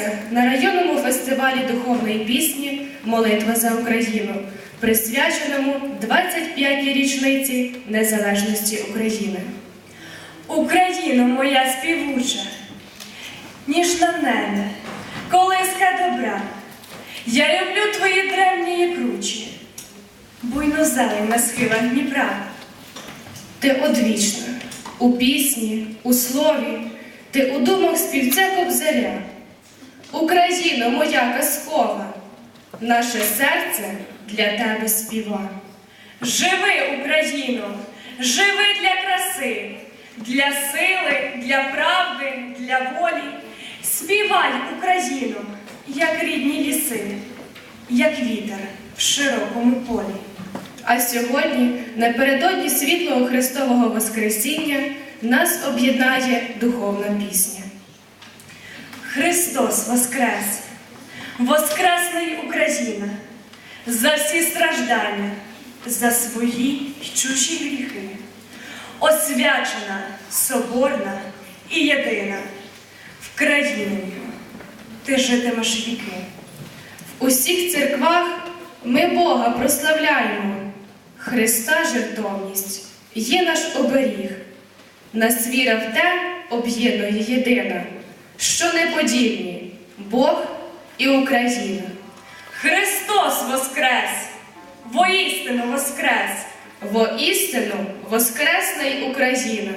відбувався на районному фестивалі духовної пісні Молитва за Україну, присвяченому 25-й річниці незалежності України. Україно моя співуча, ніжна мене, колиска добра. Я люблю твої древні кручі, буйнозелень на схилах Дніпра. Ти одвічна у пісні, у слові, ти у думах співця кобзаря. Україно, моя казкова, наше серце для тебе співа. Живи, Україно, живи для краси, для сили, для правди, для волі. Співай, Україно, як рідні ліси, як вітер в широкому полі. А сьогодні, напередодні світлого Христового Воскресіння, нас об'єднає духовна пісня. Христос Воскрес! Воскресна й Україна! За всі страждання, за свої й чужі гріхи, освячена, соборна і єдина, в країні ти житимеш віки. В усіх церквах ми Бога прославляємо. Христа жертовність є наш оберіг. Нас віра в те об'єднує єдина, що неподільні Бог і Україна. Христос Воскрес! Воістину Воскрес! Во істину воскресна й Україна.